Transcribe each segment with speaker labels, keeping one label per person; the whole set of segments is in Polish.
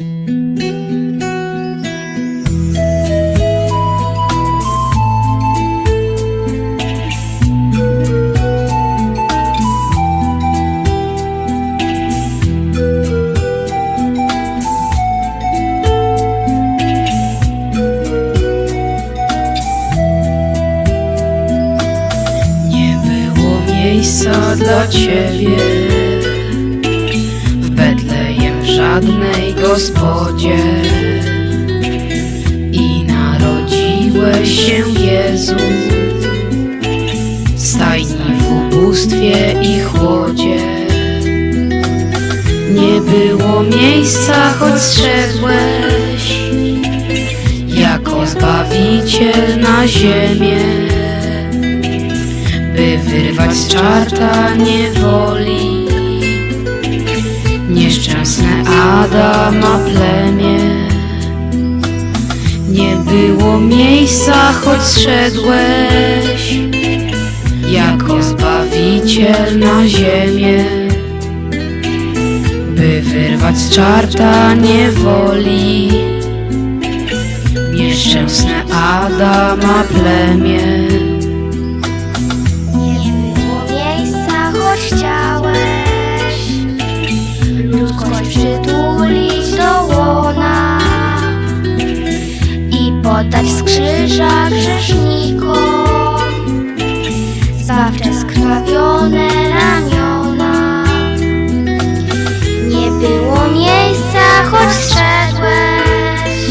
Speaker 1: Nie było miejsca dla ciebie żadnej gospodzie i narodziłeś się Jezu stajni w ubóstwie i chłodzie. Nie było miejsca, choć zszedłeś jako Zbawiciel na ziemię by wyrwać z czarta niewoli nieszczęsne Adama plemię. Nie było miejsca, choć zszedłeś jako Zbawiciel na ziemię, by wyrwać z czarta niewoli nieszczęsne Adama plemię.
Speaker 2: Nie było miejsca, choć chciałeś i poddać z krzyża grzesznikom zbawcze skrwawione ramiona. Nie było miejsca, choć zszedłeś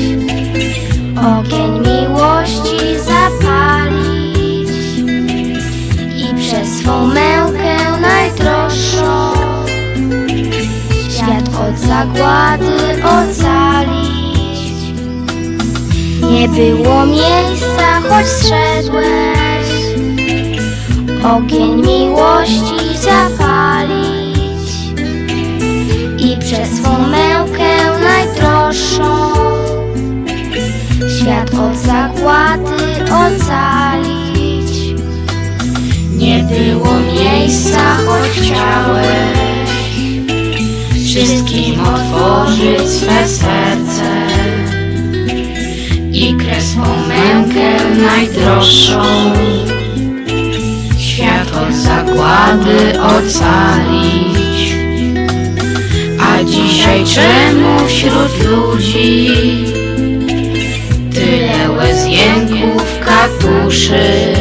Speaker 2: ogień miłości zapalić i przez swą mękę najdroższą świat od zagłady ocalić. Nie było miejsca, choć zszedłeś. Ogień miłości zapalić i przez swą mękę najdroższą. Świat od zagłady ocalić.
Speaker 1: Nie było miejsca, choć chciałeś wszystkim otworzyć swe serce i kres swą mękę najdroższą świat od zagłady ocalić. A dzisiaj czemu wśród ludzi tyle łez jęków katuszy?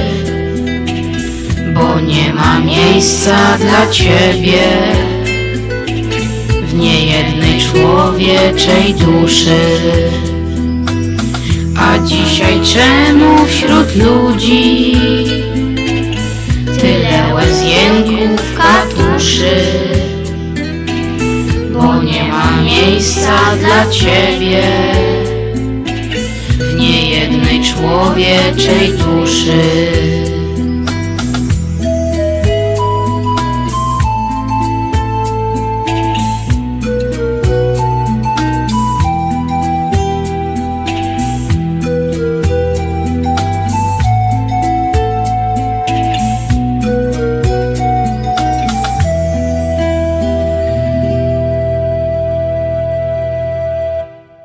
Speaker 1: bo nie ma miejsca dla Ciebie w niejednej człowieczej duszy. A dzisiaj czemu wśród ludzi tyle łez jęków katuszy? Bo nie ma miejsca dla Ciebie w niejednej człowieczej duszy.